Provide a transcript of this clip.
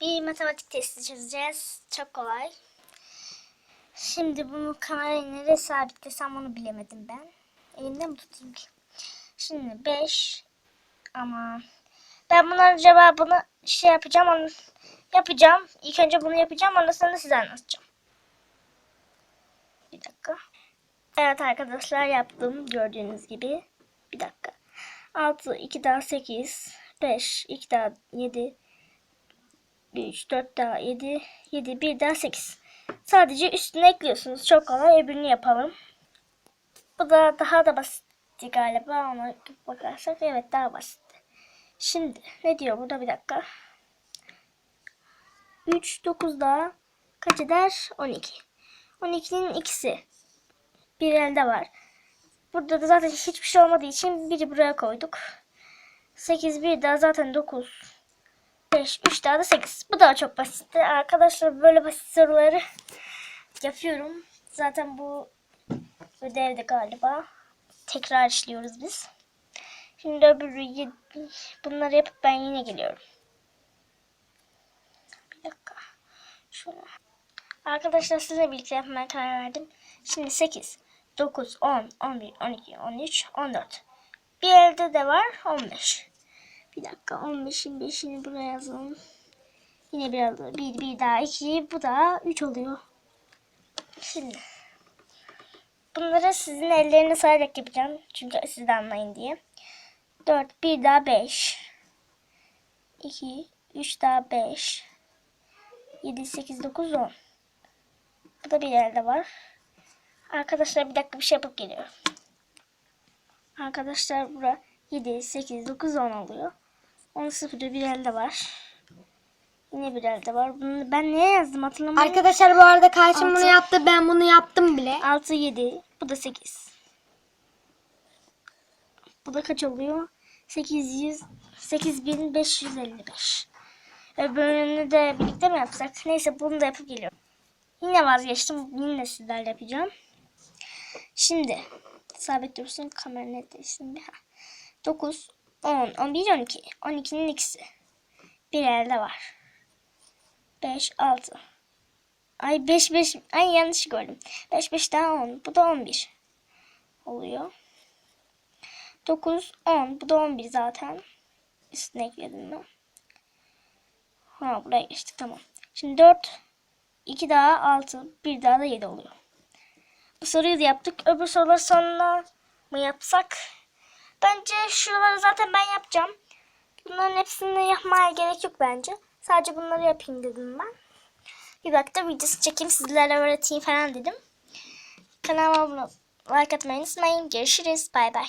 Bir matematik testi çözeceğiz. Çok kolay. Şimdi bunu kamerayı nereye sabitlesem onu bilemedim ben. Elimde mi tutayım ki? Şimdi 5 ama ben bunların cevabını şey yapacağım onu yapacağım. İlk önce bunu yapacağım ondan sonra size anlatacağım. Bir dakika. Evet arkadaşlar yaptım gördüğünüz gibi. Bir dakika. 6, 2 daha 8, 5, 2 daha 7, 3, 4 daha 7, 7, 1 daha 8. Sadece üstüne ekliyorsunuz. Çok kolay. Öbürünü yapalım. Bu da daha da basitti galiba. Ona bakarsak evet daha basitti. Şimdi ne diyor burada bir dakika. 3, 9 daha kaç eder? 12. 12'nin ikisi. Bir elde var. Burada da zaten hiçbir şey olmadığı için biri buraya koyduk. 8 bir daha zaten 9. 5 3 daha da 8. Bu da çok basitti. Arkadaşlar böyle basit soruları yapıyorum. Zaten bu ödevde galiba. Tekrar işliyoruz biz. Şimdi öbürü yedi- bunları yapıp ben yine geliyorum. Bir dakika. Şöyle. Arkadaşlar sizinle birlikte yapmaya karar verdim. Şimdi 8, 9, 10, 11, 12, 13, 14. Bir elde de var 15. Bir dakika 15'in 5'ini buraya yazalım. Yine biraz daha. Bir, bir daha 2. Bu da 3 oluyor. Şimdi. Bunları sizin ellerine sayarak yapacağım. Çünkü siz de anlayın diye. 4, 1 daha 5. 2, 3 daha 5. 7, 8, 9, 10. Bu da bir yerde var. Arkadaşlar bir dakika bir şey yapıp geliyorum. Arkadaşlar bura 7, 8, 9, 10 oluyor. 10 sıfırı bir elde var. Yine bir elde var. Bunu ben neye yazdım hatırlamıyorum. Arkadaşlar bu arada karşım Altı. bunu yaptı. Ben bunu yaptım bile. 6, 7. Bu da 8. Bu da kaç oluyor? 800, 8555. Öbürünü de birlikte mi yapsak? Neyse bunu da yapıp geliyorum. Yine vazgeçtim. Yine sizlerle yapacağım. Şimdi sabit dursun kamera netleşsin bir. 9, 10, 11, 12. 12'nin ikisi. Bir elde var. 5, 6. Ay 5 5 ay yanlış gördüm. 5 5 daha 10. Bu da 11 oluyor. 9 10. Bu da 11 zaten. Üstüne ekledim ben. Ha buraya geçtik tamam. Şimdi 4 2 daha 6 1 daha da 7 oluyor. Bu soruyu da yaptık. Öbür soruları sonra mı yapsak? Bence şuraları zaten ben yapacağım. Bunların hepsini yapmaya gerek yok bence. Sadece bunları yapayım dedim ben. Bir baktım videosu çekeyim sizlere öğreteyim falan dedim. Kanalıma abone like atmayı unutmayın. Görüşürüz. Bay bay.